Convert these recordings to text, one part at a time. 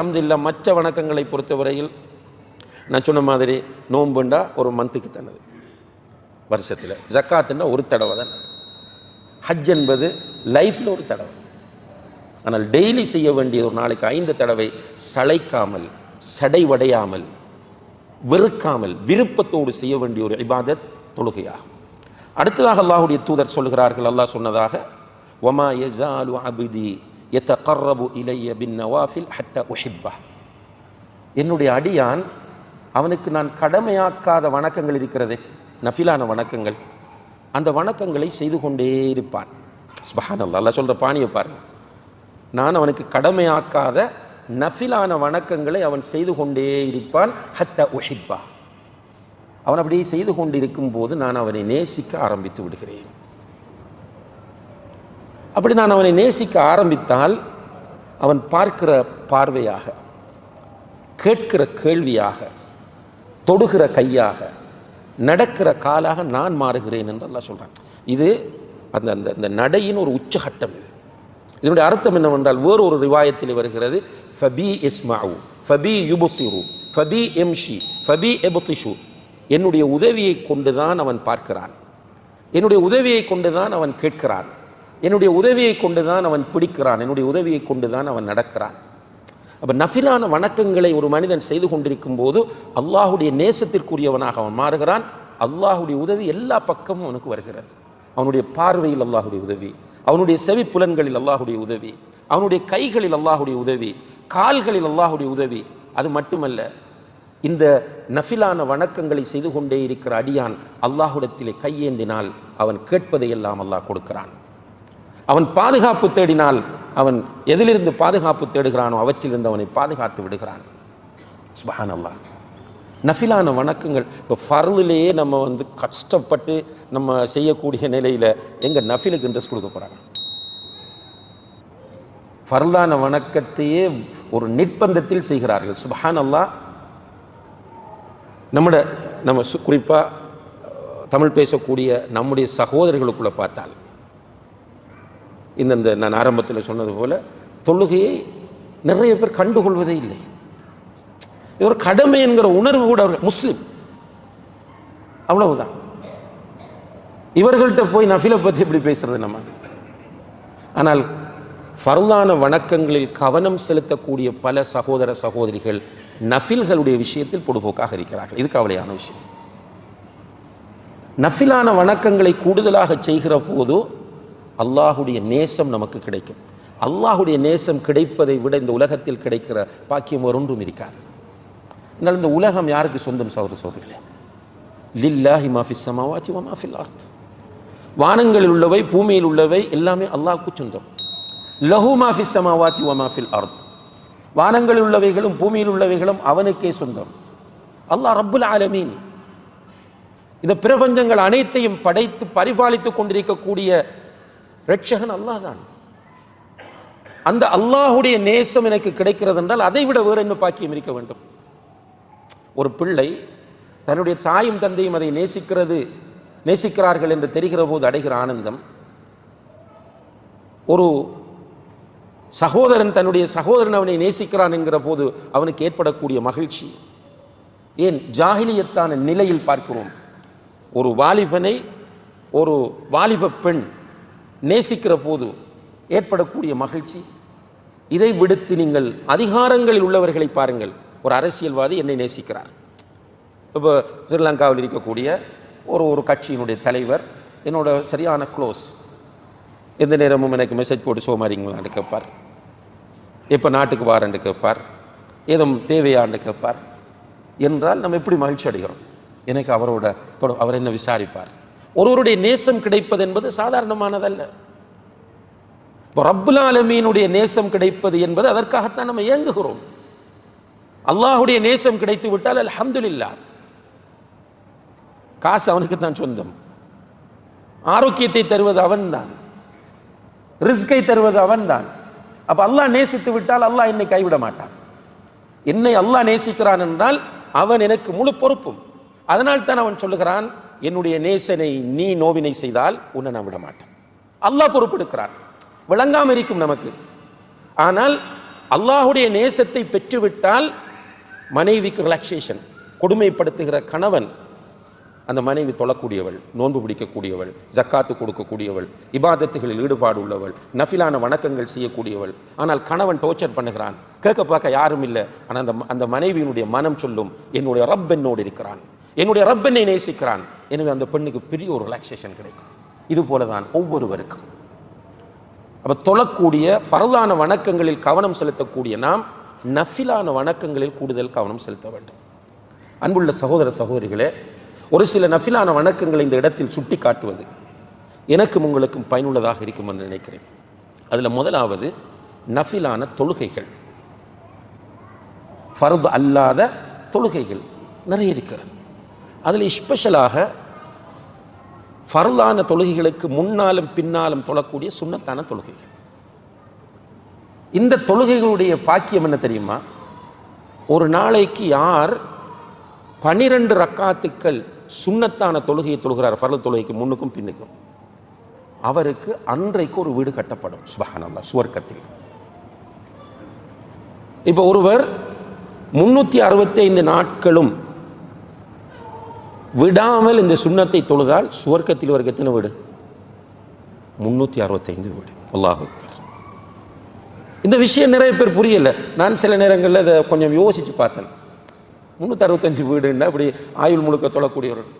அம்தில்லா மற்ற வணக்கங்களை பொறுத்தவரையில் நான் சொன்ன மாதிரி நோன்புண்டா ஒரு மந்த்துக்கு தனது வருஷத்தில். ஜக்காத்துன்னா ஒரு தடவை தான். ஹஜ் என்பது லைஃப்பில் ஒரு தடவை. ஆனால் டெய்லி செய்ய வேண்டிய ஒரு நாளைக்கு ஐந்து தடவை சளைக்காமல் சடைவடையாமல் வெறுக்காமல் விருப்பத்தோடு செய்ய வேண்டிய ஒரு இபாதத் தொழுகையாகும். அடுத்ததாக அல்லாஹுடைய தூதர் சொல்கிறார்கள் அல்லாஹ் சொன்னதாக ஒமா யஸாலு அபிதி யதகர்ரபு இலைய பின் நவாஃபில் ஹத்த உஹிப்பா என்னுடைய அடியான் அவனுக்கு நான் கடமையாக்காத வணக்கங்கள் இருக்கிறதே நஃபிலான வணக்கங்கள். அந்த வணக்கங்களை செய்து கொண்டே இருப்பான். சுபஹானல்லாஹ் அல்லா சொல்கிற பாணியை பாருங்க. நான் அவனுக்கு கடமையாக்காத நஃபிலான வணக்கங்களை அவன் செய்து கொண்டே இருப்பான். ஹத்த உஹிப்பா. அவன் அப்படியே செய்து கொண்டிருக்கும் போது நான் அவனை நேசிக்க ஆரம்பித்து விடுகிறேன். அப்படி நான் அவனை நேசிக்க ஆரம்பித்தால் அவன் பார்க்கிற பார்வையாக கேட்கிற கேள்வியாக தொடுகிற கையாக நடக்கிற காலாக நான் மாறுகிறேன் என்று அல்லாஹ் சொல்றான். இது அந்த அந்த அந்த நடையின் ஒரு உச்சகட்டம் இது. இதனுடைய அர்த்தம் என்னவென்றால் வேறு ஒரு ரிவாயத்தில் வருகிறது ஃபபி இஸ்மாவு ஃபபி யுபுசிரு ஃபபி எம்ஷி ஃபபி எபுத்திஷு என்னுடைய உதவியை கொண்டுதான் அவன் பார்க்கிறான். என்னுடைய உதவியை கொண்டுதான் அவன் கேட்கிறான். என்னுடைய உதவியை கொண்டுதான் அவன் பிடிக்கிறான். என்னுடைய உதவியை கொண்டுதான் அவன் நடக்கிறான். அப்போ நஃபிலான வணக்கங்களை ஒரு மனிதன் செய்து கொண்டிருக்கும் போது அல்லாஹுடைய நேசத்திற்குரியவனாக அவன் மாறுகிறான். அல்லாஹுடைய உதவி எல்லா பக்கமும் அவனுக்கு வருகிறது. அவனுடைய பார்வையில் அல்லாஹுடைய உதவி அவனுடைய செவி புலன்களில் அல்லாஹுடைய உதவி அவனுடைய கைகளில் அல்லாஹுடைய உதவி கால்களில் அல்லாஹுடைய உதவி அது மட்டுமல்ல இந்த நஃபிலான வணக்கங்களை செய்து கொண்டே இருக்கிற அடியான் அல்லாஹுடத்திலே கையேந்தினால் அவன் கேட்பதையெல்லாம் அல்லாஹ் கொடுக்கிறான். அவன் பாதுகாப்பு தேடினால் அவன் எதிலிருந்து பாதுகாப்பு தேடுகிறானோ அவற்றிலிருந்து அவனை பாதுகாத்து விடுகிறான். சுபஹான் நஃபிலான வணக்கங்கள். இப்போ ஃபர்லிலேயே நம்ம வந்து கஷ்டப்பட்டு நம்ம செய்யக்கூடிய நிலையில் எங்கள் நஃபிலுக்கு இன்ட்ரெஸ்ட் கொடுக்க போகிறாங்க ஃபர்லான வணக்கத்தையே ஒரு நிர்பந்தத்தில் செய்கிறார்கள். சுபஹான் அல்லாஹ் நம்மட நம்ம குறிப்பாக தமிழ் பேசக்கூடிய நம்முடைய சகோதரிகளுக்குள்ளே பார்த்தால் இந்த நான் ஆரம்பத்தில் சொன்னது போல தொழுகையை நிறைய பேர் கண்டுகொள்வதே இல்லை. இது ஒரு கடமை என்கிற உணர்வு கூட அவர்கள் முஸ்லிம். அவ்வளவுதான். இவர்கள்ட்ட போய் நஃபிலை பற்றி எப்படி பேசுறது நம்ம. ஆனால் ஃபர்லான வணக்கங்களில் கவனம் செலுத்தக்கூடிய பல சகோதர சகோதரிகள் நஃபில்களுடைய விஷயத்தில் பொடுபோக்காக இருக்கிறார்கள். இது கவலையான விஷயம். நஃபிலான வணக்கங்களை கூடுதலாக செய்கிற போது அல்லாஹுடைய நேசம் நமக்கு கிடைக்கும். அல்லாஹுடைய நேசம் கிடைப்பதை விட இந்த உலகத்தில் கிடைக்கிற பாக்கியம் ஒன்றும் இருக்காது. அதனால் இந்த உலகம் யாருக்கு சொந்தம் சௌர சௌரிகளே லில்லாஹி மாஃபி சமாவாத்தி வ மாஃபில் வானங்களில் உள்ளவை பூமியில் உள்ளவை எல்லாமே அல்லாஹுக்கு சொந்தம். லஹு மாஃபி சமாவாத்தி வ மாஃபில் அர்த். வானங்களில் உள்ளவைகளும் பூமியில் உள்ளவைகளும் அவனுக்கே சொந்தம். அல்லாஹ் ரப்புல் ஆலமீன். இந்த பிரபஞ்சங்கள் அனைத்தையும் படைத்து பரிபாலித்துக் கொண்டிருக்கக்கூடிய ரட்சகன் அல்லாஹ் தான் அந்த அல்லாஹுடைய நேசம் எனக்கு கிடைக்கிறது என்றால் அதை விட வேறு என்ன பாக்கியம் இருக்க வேண்டும்? ஒரு பிள்ளை தன்னுடைய தாயும் தந்தையும் அதை நேசிக்கிறது நேசிக்கிறார்கள் என்று தெரிகிற போது அடைகிற ஆனந்தம். ஒரு சகோதரன் தன்னுடைய சகோதரன் அவனை நேசிக்கிறான் என்கிற போது அவனுக்கு ஏற்படக்கூடிய மகிழ்ச்சி. ஏன்? ஜாகிலியத்தான நிலையில் பார்க்கிறோம். ஒரு வாலிபனை ஒரு வாலிப பெண் நேசிக்கிற போது ஏற்படக்கூடிய மகிழ்ச்சி. இதை விடுத்து நீங்கள் அதிகாரங்களில் உள்ளவர்களை பாருங்கள். ஒரு அரசியல்வாதி என்னை நேசிக்கிறார். இப்போ ஸ்ரீலங்காவில் இருக்கக்கூடிய ஒரு ஒரு கட்சியினுடைய தலைவர் என்னோட சரியான க்ளோஸ் எந்த நேரமும் எனக்கு மெசேஜ் போட்டு சோமாரிங்களான்னு கேட்பார். எப்போ நாட்டுக்கு வாரன்னு கேட்பார். ஏதும் தேவையான்னு கேட்பார். என்றால் நம்ம எப்படி மகிழ்ச்சி அடைகிறோம்? எனக்கு அவரோட தொட அவர் என்ன விசாரிப்பார்? ஒருவருடைய நேசம் கிடைப்பது என்பது சாதாரணமானதல்ல. இப்போ ரப்புல் ஆலமீனுடைய நேசம் கிடைப்பது என்பது அதற்காகத்தான் நம்ம இயங்குகிறோம். அல்லாஹுடைய நேசம் கிடைத்து விட்டால் அல்ஹம்துலில்லாஹ் காசு அவனுக்கு தான் சொந்தம். ஆரோக்கியத்தை தருவது அவன்தான். ரிஸ்கை தருவது அவன்தான். அப்ப அல்லாஹ் நேசித்து விட்டால் அல்லாஹ் என்னை கைவிட மாட்டான். என்னை அல்லாஹ் நேசிக்கிறான் என்றால் அவன் எனக்கு முழு பொறுப்பும். அதனால் தான் அவன் சொல்லுகிறான் என்னுடைய நேசனை நீ நோவினை செய்தால் உன்னை நான் விட மாட்டேன் அல்லாஹ் பொறுப்பெடுக்கிறான். விளங்காம இருக்கும் நமக்கு. ஆனால் அல்லாஹுடைய நேசத்தை பெற்றுவிட்டால் மனைவிக்கு ரிலாக்ஸேஷன் கொடுமைப்படுத்துகிற கணவன் அந்த மனைவி தொழக்கூடியவள் நோன்பு பிடிக்கக்கூடியவள் ஜக்காத்து கொடுக்கக்கூடியவள் இபாதத்துகளில் ஈடுபாடு உள்ளவள் நஃபிலான வணக்கங்கள் செய்யக்கூடியவள். ஆனால் கணவன் டோர்ச்சர் பண்ணுகிறான். கேட்க பார்க்க யாரும் இல்லை. ஆனால் அந்த அந்த மனைவியினுடைய மனம் சொல்லும் என்னுடைய ரப் என்னோடு இருக்கிறான். என்னுடைய ரப் என்னை நேசிக்கிறான். எனவே அந்த பெண்ணுக்கு பெரிய ஒரு ரிலாக்ஸேஷன் கிடைக்கும். இது போல தான் ஒவ்வொருவருக்கும். அப்போ தொழக்கூடிய ஃபரலான வணக்கங்களில் கவனம் செலுத்தக்கூடிய நாம் நஃபிலான வணக்கங்களில் கூடுதல் கவனம் செலுத்த வேண்டும். அன்புள்ள சகோதர சகோதரிகளே ஒரு சில நஃபிலான வணக்கங்களை இந்த இடத்தில் சுட்டி காட்டுவது எனக்கும் உங்களுக்கும் பயனுள்ளதாக இருக்கும் என்று நினைக்கிறேன். அதில் முதலாவது நஃபிலான தொழுகைகள். ஃபர்து அல்லாத தொழுகைகள் நிறைய இருக்கிறது. அதில் ஸ்பெஷலாக ஃபர்லான தொழுகைகளுக்கு முன்னாலும் பின்னாலும் தொழக்கூடிய சுண்ணத்தான தொழுகைகள். இந்த தொழுகைகளுடைய பாக்கியம் என்ன தெரியுமா? ஒரு நாளைக்கு யார் பனிரெண்டு ரக்காத்துக்கள் சுண்ணத்தான தொழுகையை தொழுகிறார் ஃபர்ல தொழுகைக்கு முன்னுக்கும் பின்னுக்கும். அவருக்கு அன்றைக்கு ஒரு வீடு கட்டப்படும் சுபஹானல்லா சுவர்க்கத்தில். இப்போ ஒருவர் முன்னூற்றி அறுபத்தி ஐந்து நாட்களும் விடாமல் இந்த சுண்ணத்தை தொழுதால் சுவர்க்கத்தில் ஒரு எத்தனை வீடு? முந்நூற்றி அறுபத்தைந்து வீடு. அல்லாஹு இந்த விஷயம் நிறைய பேர் புரியல. நான் சில நேரங்களில் அதை கொஞ்சம் யோசித்து பார்த்தேன். முந்நூற்றி அறுபத்தஞ்சு வீடுன்னா அப்படி ஆயுள் முழுக்க தொழக்கூடியவர்கள்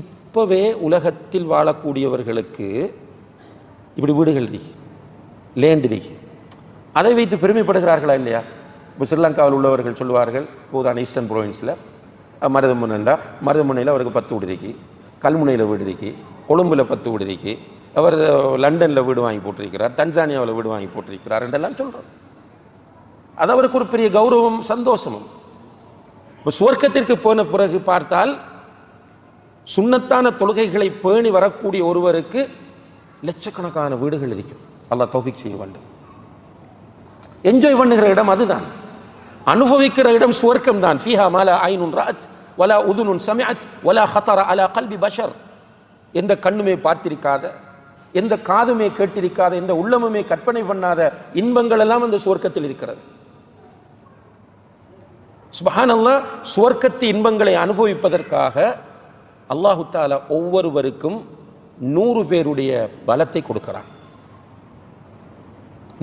இப்போவே உலகத்தில் வாழக்கூடியவர்களுக்கு இப்படி வீடுகள் இருக்கு லேண்ட் இருக்கு அதை வைத்து பெருமைப்படுகிறார்களா இல்லையா? இப்போ ஸ்ரீலங்காவில் உள்ளவர்கள் சொல்லுவார்கள் போதான ஈஸ்டர்ன் ப்ரொவின்ஸில் மருதமுனைண்டா மருதமுனையில் அவருக்கு பத்து வீடு இருக்கு கல்முனையில் வீடு இருக்கு கொழும்பில் பத்து வீடு இருக்கு அவர் லண்டனில் வீடு வாங்கி போட்டிருக்கிறார் தன்சானியாவில் வீடு வாங்கி போட்டிருக்கிறார் என்றெல்லாம் சொல்கிறோம் அது அவருக்கு ஒரு பெரிய கௌரவம் சந்தோஷமும். இப்போ சுவர்க்கத்திற்கு போன பிறகு பார்த்தால் சுண்ணத்தான தொழுகைகளை பேணி வரக்கூடிய ஒருவருக்கு லட்சக்கணக்கான வீடுகள் இருக்கும். அல்லா தௌஃபிக் செய்ய வேண்டும் என்ஜாய் பண்ணுகிற இடம் அதுதான். அனுபவிக்கிற இடம் சுவர்க்கம் தான் ஃபீஹா மாலா ஐநூன் ராஜ். வலா உதுனுன் சமயத் வலா ஹத்தர அலா கல்வி பஷர். எந்த கண்ணுமே பார்த்திருக்காத எந்த காதுமே கேட்டிருக்காத எந்த உள்ளமுமே கற்பனை பண்ணாத இன்பங்கள் எல்லாம் அந்த சுவர்க்கத்தில் இருக்கிறது. சுபஹானல்லா சுவர்க்கத்து இன்பங்களை அனுபவிப்பதற்காக அல்லாஹு தாலா ஒவ்வொருவருக்கும் நூறு பேருடைய பலத்தை கொடுக்கிறான்.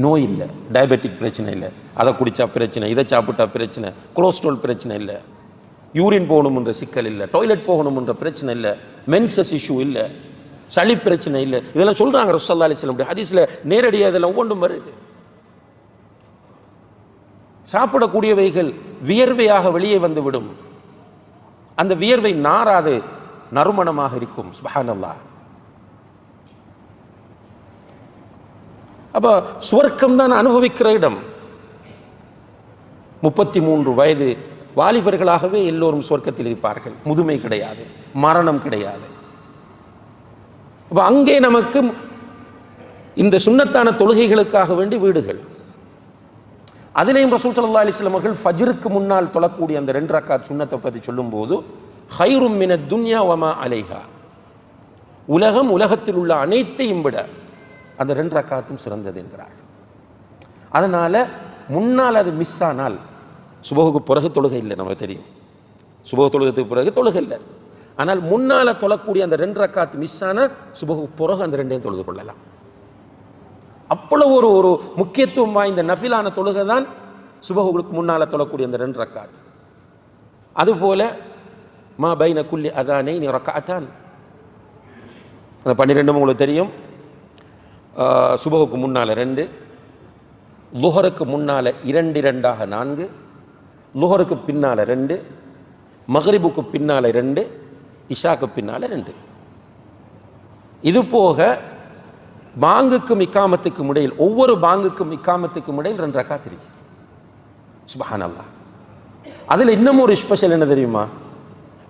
நோய் இல்லை டயபெட்டிக் பிரச்சனை இல்லை அதை குடித்தா பிரச்சனை இதை சாப்பிட்டா பிரச்சனை கொலஸ்ட்ரால் பிரச்சனை இல்லை. யூரின் போகணும்ன்ற சிக்கல் இல்லை டாய்லெட் போகணும்ன்ற பிரச்சனை இல்லை மென்சஸ் இஷ்யூ இல்லை சளி பிரச்சனை இல்லை. இதெல்லாம் சொல்கிறாங்க ரசல்லா அலிஸ்லம் ஹதீஸில் நேரடியாக இதெல்லாம் ஒவ்வொன்றும் வருது. சாப்பிடக்கூடியவைகள் வியர்வையாக வெளியே வந்துவிடும் அந்த வியர்வை நாராது நறுமணமாக இருக்கும். சுபஹானல்லா அப்போ சுவர்க்கம் தான் அனுபவிக்கிற இடம். முப்பத்தி மூன்று வயது வாலிபர்களாகவே எல்லோரும் சொர்க்கத்தில் இருப்பார்கள். முதுமை கிடையாது மரணம் கிடையாது. அப்போ அங்கே நமக்கு இந்த சுண்ணத்தான தொழுகைகளுக்காக வேண்டி வீடுகள். அதிலேயும் ரசூல் சல்லா அலிஸ்லாம் அவர்கள் ஃபஜிருக்கு முன்னால் தொழக்கூடிய அந்த ரெண்டு ரக்காத் சுண்ணத்தை பற்றி சொல்லும்போது ஹைரும் மின துன்யா வமா அலைஹா. உலகம் உலகத்தில் உள்ள அனைத்தையும் விட அந்த ரெண்டு ரக்காத்தும் சிறந்தது என்கிறார் அதனால முன்னால் அது மிஸ் ஆனால் சுபகுக்கு பிறகு தொழுகை இல்லை நமக்கு தெரியும். சுபக தொழுகத்துக்கு பிறகு தொழுகை இல்லை. ஆனால் முன்னால் தொழக்கூடிய அந்த ரெண்டு ரக்காத்து மிஸ் ஆனால் சுபகுக்கு பிறகு அந்த ரெண்டையும் தொழுது கொள்ளலாம். அவ்வளவு ஒரு ஒரு முக்கியத்துவம் வாய்ந்த நஃபிலான தொழுகை தான் சுபகுகளுக்கு முன்னால் தொழக்கூடிய அந்த ரெண்டு ரக்காத் அதுபோல மா பைன குல்லி அதானே நீ ரக்காத்தான். அந்த பன்னிரெண்டும் உங்களுக்கு தெரியும். சுபகுக்கு முன்னால் ரெண்டு லுஹருக்கு முன்னால் இரண்டு இரண்டாக நான்கு லுஹருக்கு பின்னால் ரெண்டு மகரிபுக்கு பின்னால் ரெண்டு இஷாக்கு பின்னால் ரெண்டு. இது போக பாங்குக்கும் இக்காமத்துக்கும் இடையில் ஒவ்வொரு பாங்குக்கும் இக்காமத்துக்கும் இடையில் ரெண்டு ரக்கா தெரியும் சுபஹானல்லா அதில் இன்னமும் ஒரு ஸ்பெஷல் என்ன தெரியுமா?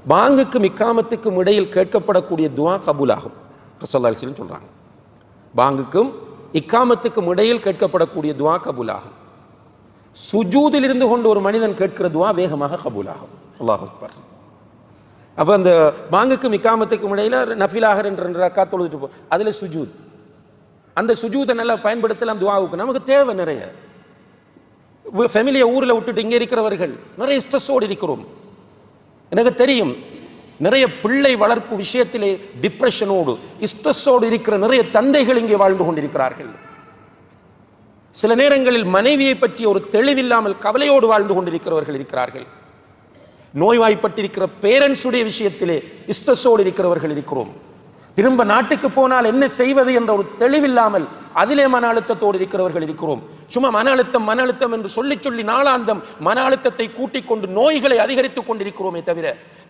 பாங்குக்கும் இக்காமத்துக்கும் இடையில் கேட்கப்படக்கூடிய துவா கபூல் ஆகும் அலிஸ்லம் சொல்கிறாங்க பாங்குக்கும் இக்காமத்துக்கும் இடையில் கேட்கப்படக்கூடிய துவா கபூலாகும். சுஜூதில் இருந்து கொண்டு ஒரு மனிதன் கேட்கிற துவா வேகமாக கபூலாகும். அல்லாஹ் அக்பர். அப்போ அந்த பாங்குக்கும் இக்காமத்துக்கும் இடையில் நஃபிலாக ரெண்டு ரெண்டு ரக்கா தொழுதுட்டு போ அதில் சுஜூத். அந்த சுஜூதை நல்லா பயன்படுத்தலாம் துவாவுக்கு. நமக்கு தேவை நிறைய. ஃபேமிலியை ஊரில் விட்டுட்டு இங்கே இருக்கிறவர்கள் நிறைய ஸ்ட்ரெஸ்ஸோடு இருக்கிறோம். எனக்கு தெரியும் நிறைய பிள்ளை வளர்ப்பு விஷயத்திலே டிப்ரெஷனோடு ஸ்ட்ரெஸ்ஸோடு இருக்கிற நிறைய தந்தைகள் இங்கே வாழ்ந்து கொண்டிருக்கிறார்கள். சில நேரங்களில் மனைவியை பற்றி ஒரு தெளிவில்லாமல் கவலையோடு வாழ்ந்து கொண்டிருக்கிறவர்கள் இருக்கிறார்கள். நோய்வாய்ப்பட்டிருக்கிற பேரண்ட்ஸுடைய விஷயத்திலே இஸ்தஸோடு இருக்கிறவர்கள் இருக்கிறோம். திரும்ப நாட்டுக்கு போனால் என்ன செய்வது என்ற ஒரு தெளிவில்லாமல் அதிலே மன அழுத்தத்தோடு இருக்கிறவர்கள் இருக்கிறோம். சும்மா மன அழுத்தம் மன அழுத்தம் என்று சொல்லி சொல்லி நாளாந்தம் மன அழுத்தத்தை கூட்டிக் கொண்டு நோய்களை அதிகரித்துக் கொண்டிருக்கிறோமே தவிர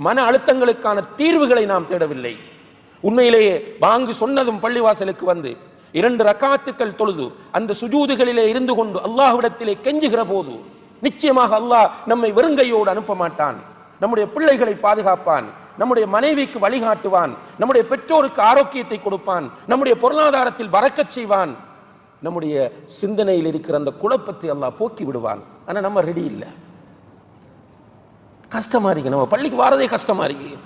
மன அழுத்தங்களுக்கான தீர்வுகளை நாம் தேடவில்லை. உண்மையிலேயே வாங்கு சொன்னதும் பள்ளிவாசலுக்கு வந்து இரண்டு ரக்காத்துக்கள் தொழுது அந்த சுஜூதுகளிலே இருந்து கொண்டு அல்லாஹ்விடத்திலே கெஞ்சுகிற போது நிச்சயமாக அல்லாஹ் நம்மை வெறுங்கையோடு அனுப்ப மாட்டான். நம்முடைய பிள்ளைகளை பாதுகாப்பான். நம்முடைய மனைவிக்கு வழிகாட்டுவான். நம்முடைய பெற்றோருக்கு ஆரோக்கியத்தை கொடுப்பான். நம்முடைய பொருளாதாரத்தில் வரக்கச் செய்வான். நம்முடைய சிந்தனையில் இருக்கிற அந்த குழப்பத்தை அல்லாஹ் போக்கி விடுவான். ஆனா நம்ம ரெடி இல்லை. கஷ்டமா இருக்கு. நம்ம பள்ளிக்கு வாரதே கஷ்டமா இருக்கு.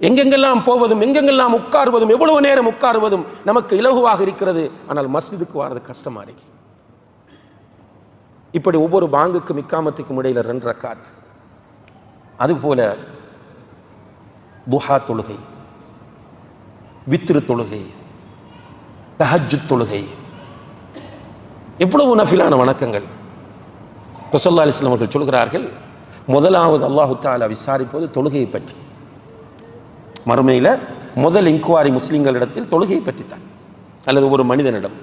எங்கெங்கெல்லாம் போவதும் எங்கெங்கெல்லாம் உட்காருவதும் எவ்வளவு நேரம் உட்காருவதும் நமக்கு இலகுவாக இருக்கிறது. ஆனால் மஸ்ஜிதுக்கு வர்றது கஷ்டமா இருக்கு. இப்படி ஒவ்வொரு பாங்குக்கும் இக்காமத்துக்கும் இடையில ரெண்டு ரக்காத். அதுபோல துஹா தொழுகை வித்திரு தொழுகை தஹஜு தொழுகை. எவ்வளவு நஃபிலான வணக்கங்கள். ரசோல்லா அலிஸ்லாம் அவர்கள் சொல்கிறார்கள் முதலாவது அல்லாஹு தாலா விசாரிப்பது தொழுகையை பற்றி. மறுமையில் முதல் இன்குவாரி முஸ்லீம்களிடத்தில் தொழுகையை பற்றித்தான். அல்லது ஒரு மனிதனிடம்.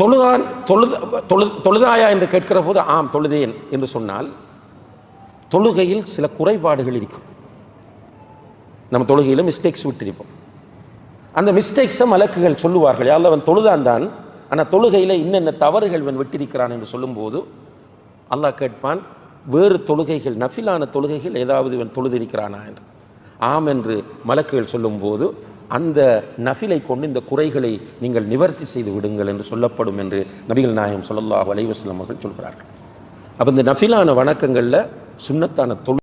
தொழுதான் தொழுத தொழு தொழுதாயா என்று கேட்கிற போது ஆம் தொழுதேன் என்று சொன்னால் தொழுகையில் சில குறைபாடுகள் இருக்கும். நம்ம தொழுகையில் மிஸ்டேக்ஸ் விட்டிருப்போம். அந்த மிஸ்டேக்ஸை மலக்குகள் சொல்லுவார்கள். யாரில் அவன் தொழுதான் தான் ஆனால் தொழுகையில் இன்னென்ன தவறுகள் இவன் விட்டிருக்கிறான் என்று சொல்லும்போது அல்லாஹ் கேட்பான் வேறு தொழுகைகள் நஃபிலான தொழுகைகள் ஏதாவது இவன் தொழுதிருக்கிறானா என்று. ஆம் என்று மலக்குகள் சொல்லும்போது அந்த நஃபிலை கொண்டு இந்த குறைகளை நீங்கள் நிவர்த்தி செய்து விடுங்கள் என்று சொல்லப்படும் என்று நபிகள் நாயகம் ஸல்லல்லாஹு வலைவசலம் அவர்கள் சொல்கிறார்கள். அப்போ இந்த நஃபிலான வணக்கங்களில் சுண்ணத்தான தொழு